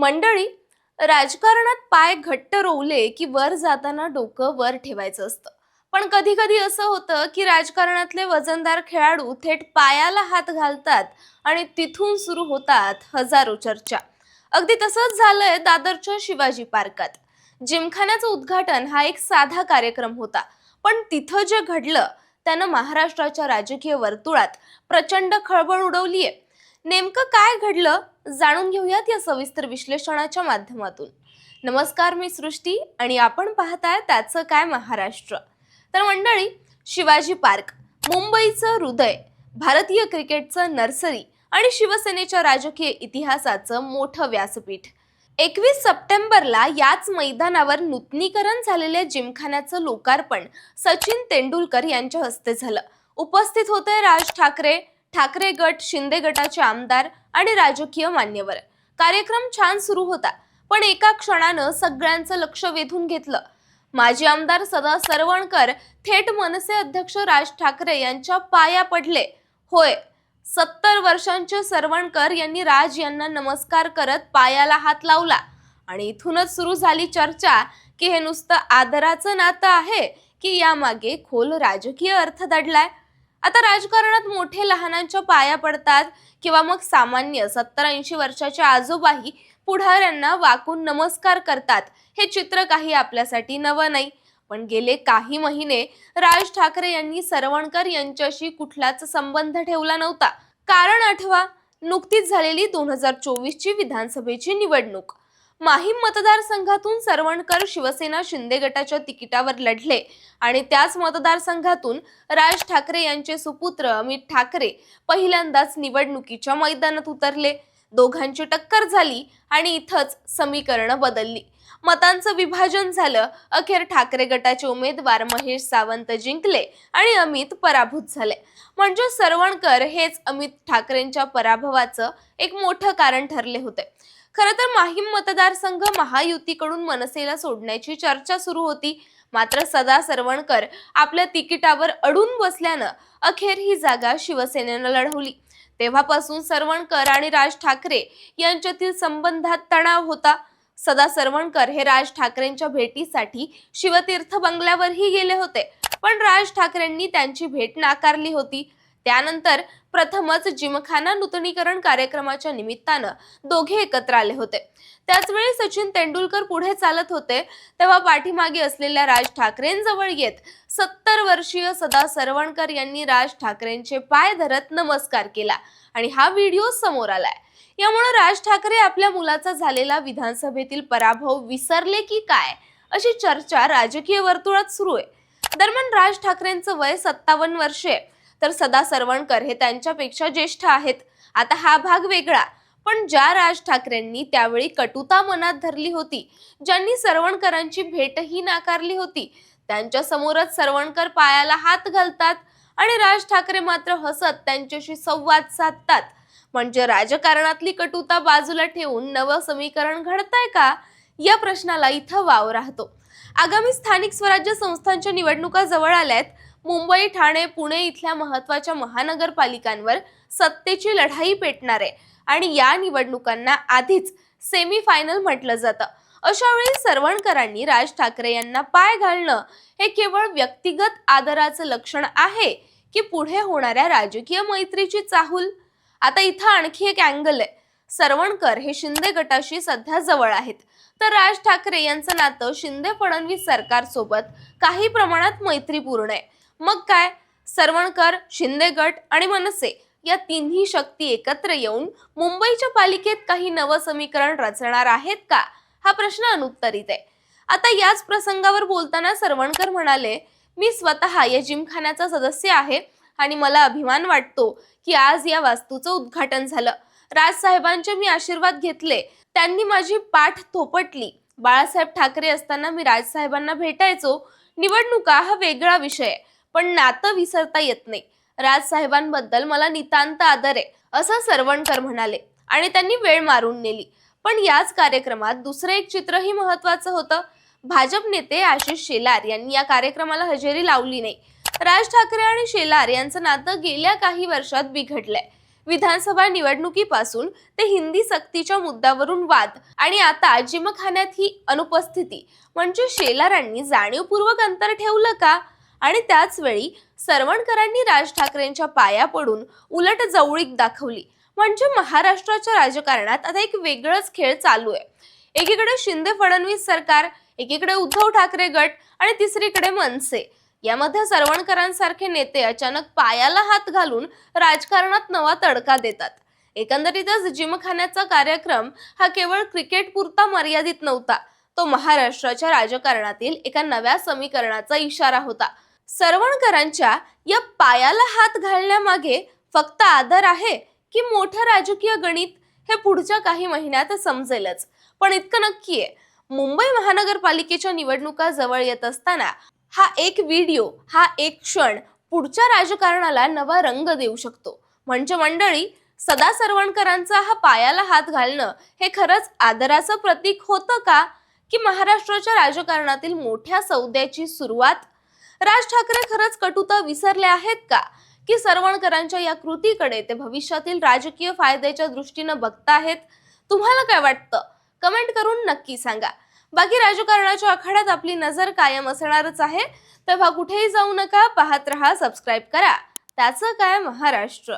मंडळी राजकारणात पाय घट्ट रोवले की वर जाताना डोकं वर ठेवायचं असतं. पण कधी कधी असं होतं की राजकारणातले वजनदार खेळाडू थेट पायाला हात घालतात आणि तिथून सुरू होतात हजारो चर्चा. अगदी तसंच झालंय दादरच्या शिवाजी पार्कात. जिमखान्याचं उद्घाटन हा एक साधा कार्यक्रम होता. पण तिथं जे घडलं त्यानं महाराष्ट्राच्या राजकीय वर्तुळात प्रचंड खळबळ उडवलीये. नेमकं काय घडलं? जाणून घेऊयात या सविस्तर विश्लेषणाच्या माध्यमातून. नमस्कार मी सृष्टी आणि आपण पाहताय त्याचं काय महाराष्ट्र. तर मंडळी शिवाजी पार्क मुंबईचं हृदय भारतीय क्रिकेटचं नर्सरी आणि शिवसेनेच्या राजकीय इतिहासाचं मोठं व्यासपीठ. एकवीस सप्टेंबरला याच मैदानावर नूतनीकरण झालेल्या जिमखान्याचं लोकार्पण सचिन तेंडुलकर यांच्या हस्ते झालं. उपस्थित होते राज ठाकरे ठाकरे गट शिंदे गटाचे आमदार आणि राजकीय मान्यवर. कार्यक्रम छान सुरू होता पण एका क्षणानं सगळ्यांचं लक्ष वेधून घेतलं. माजी आमदार सदा सरवणकर थेट मनसे अध्यक्ष राज ठाकरे यांच्या पाया पडले. होय सत्तर वर्षांचे सरवणकर यांनी राज यांना नमस्कार करत पायाला हात लावला. आणि इथूनच सुरू झाली चर्चा की हे नुसतं आदराचं नातं आहे की यामागे खोल राजकीय अर्थ दडलाय? आता राजकारणात मोठे लहानांच्या पाया पडतात किंवा मग सामान्य सत्तर ऐंशी वर्षाच्या आजोबाही पुढाऱ्यांना वाकून नमस्कार करतात. हे चित्र काही आपल्यासाठी नवं नाही. पण गेले काही महिने राज ठाकरे यांनी सरवणकर यांच्याशी कुठलाच संबंध ठेवला नव्हता. कारण आठवा नुकतीच झालेली दोन हजार चोवीसची विधानसभेची निवडणूक. माहीम मतदारसंघातून सरवणकर शिवसेना शिंदे गटाच्या तिकिटावर लढले. आणि त्याच मतदारसंघातून राज ठाकरे यांचे सुपुत्र अमित ठाकरे पहिल्यांदाच निवडणुकीच्या मैदानात उतरले. दोघांची टक्कर झाली आणि इथंच समीकरणं बदलली. मतांचं विभाजन झालं. अखेर ठाकरे गटाचे उमेदवार महेश सावंत जिंकले आणि अमित पराभूत झाले. म्हणजे सरवणकर हेच अमित ठाकरेंच्या पराभवाचं एक मोठं कारण ठरले होते. खरं तर माहीम मतदारसंघ महायुतीकडून मनसेला सोडण्याची चर्चा सुरू होती. मात्र सदा सरवणकर आपल्या तिकिटावर अडून बसल्यानं अखेर ही जागा शिवसेनेनं लढवली. तेव्हापासून सरवणकर आणि राज ठाकरे यांच्यातील संबंधात तणाव होता. सदा सरवणकर हे राज ठाकरेंच्या भेटीसाठी शिवतीर्थ बंगल्यावरही गेले होते. पण राज ठाकरेंनी त्यांची भेट नाकारली होती. त्यानंतर प्रथमच जिमखाना नूतनीकरण कार्यक्रमाच्या निमित्तानं दोघे एकत्र आले होते. त्याचवेळी सचिन तेंडुलकर पुढे चालत होते. तेव्हा पाठीमागे असलेल्या राज ठाकरेंजवळ येत सत्तर वर्षीय सदा सरवणकर यांनी राज ठाकरेंचे पाय धरत नमस्कार केला आणि हा व्हिडिओ समोर आलाय. यामुळे राज ठाकरे आपल्या मुलाचा झालेला विधानसभेतील पराभव विसरले की काय? अशी चर्चा राजकीय वर्तुळात सुरू आहे. दरम्यान राज ठाकरेंचं वय सत्तावन्न वर्षे आहे. तर सदा सरवणकर हे त्यांच्यापेक्षा ज्येष्ठ आहेत. आता हा भाग वेगळा. पण ज्या राज ठाकरेंनी त्यावेळी कटुता मनात धरली होती ज्यांनी सरवणकरांची भेटही नाकारली होती त्यांच्या समोरच सरवणकर पायाला हात घालतात आणि राज ठाकरे मात्र हसत त्यांच्याशी संवाद साधतात. म्हणजे राजकारणातली कटुता बाजूला ठेवून नवं समीकरण घडतंय का? या प्रश्नाला इथं वाव राहतो. आगामी स्थानिक स्वराज्य संस्थांच्या निवडणुका जवळ आल्यात मुंबई ठाणे पुणे इथल्या महत्त्वाच्या महानगरपालिकांवर सत्तेची लढाई पेटणार आहे. आणि या निवडणुकांना आधीच सेमी फायनल म्हटलं जातं. अशा वेळी सरवणकरांनी राज ठाकरे यांना पाय घालणं हे केवळ व्यक्तिगत आदराचं लक्षण आहे की पुढे होणाऱ्या राजकीय मैत्रीची चाहूल? आता इथं आणखी एक अँगल आहे. सरवणकर हे शिंदे गटाशी सध्या जवळ आहेत. तर राज ठाकरे यांचं नातं शिंदे फडणवीस सरकारसोबत काही प्रमाणात मैत्रीपूर्ण आहे. मग काय? सरवणकर शिंदे गट आणि मनसे या तिन्ही शक्ती एकत्र येऊन मुंबईच्या पालिकेत काही नवं समीकरण रचणार आहेत का? हा प्रश्न अनुत्तरित आहे. आता याच प्रसंगावर बोलताना सरवणकर म्हणाले मी स्वतः या जिमखान्याचा सदस्य आहे आणि मला अभिमान वाटतो की आज या वास्तूचं उद्घाटन झालं. राजसाहेबांचे मी आशीर्वाद घेतले. त्यांनी माझी पाठ थोपटली. बाळासाहेब ठाकरे असताना मी राजसाहेबांना भेटायचो. निवडणुका हा वेगळा विषय आहे. पण नातं विसरता येत नाही. राजसाहेबांबद्दल मला नितांत आदर आहे असं सरवणकर म्हणाले. आणि त्यांनी वेळ मारून नेली. पण याच कार्यक्रमात दुसरं एक चित्रही महत्वाचं होतं. भाजप नेते आशिष शेलार यांनी या कार्यक्रमाला हजेरी लावली नाही. राज ठाकरे आणि शेलार यांचं नातं गेल्या काही वर्षात बिघडलंय. विधानसभा निवडणुकीपासून ते हिंदी सक्तीच्या मुद्द्यावरून वाद आणि आता जिमखान्यात ही अनुपस्थिती. म्हणजे शेलारांनी जाणीवपूर्वक अंतर ठेवलं का? आणि त्याच वेळी सरवणकरांनी राज ठाकरेंच्या पाया पडून उलट जवळीक दाखवली. म्हणजे महाराष्ट्राच्या राजकारणात आता एक वेगळंच खेळ चालू आहे. एकीकडे शिंदे फडणवीस सरकार एकीकडे उद्धव ठाकरे गट आणि तिसरीकडे मनसे. यामध्ये सरवणकरांसारखे नेते अचानक पायाला हात घालून राजकारणात नवा तडका देतात. एकंदरीतच जिमखान्याचा कार्यक्रम हा केवळ क्रिकेट पुरता मर्यादित नव्हता. तो महाराष्ट्राच्या राजकारणातील एका नव्या समीकरणाचा इशारा होता. सरवणकरांच्या या पायाला हात घालण्यामागे फक्त आदर आहे की मोठं राजकीय गणित हे पुढच्या काही महिन्यात समजेलच. पण इतकं नक्की आहे. मुंबई महानगरपालिकेच्या निवडणुका जवळ येत असताना हा एक व्हिडिओ हा एक क्षण पुढच्या राजकारणाला नवा रंग देऊ शकतो. म्हणजे मंडळी सदा सरवणकरांचा हा पायाला हात घालणं हे खरंच आदराचं प्रतीक होतं का? की महाराष्ट्राच्या राजकारणातील मोठ्या सौद्याची सुरुवात राज ठाकरे खरंच कटुता विसरले आहेत का? की सरवणकरांच्या या कृतीकडे ते भविष्यातील राजकीय फायद्याच्या दृष्टीनं बघताहेत? तुम्हाला काय वाटतं? कमेंट करून नक्की सांगा. बाकी राजकारणाच्या आखाड्यात आपली नजर कायम असणारच आहे. तेव्हा कुठेही जाऊ नका पाहत रहा सबस्क्राईब करा. त्याचं काय? महाराष्ट्र.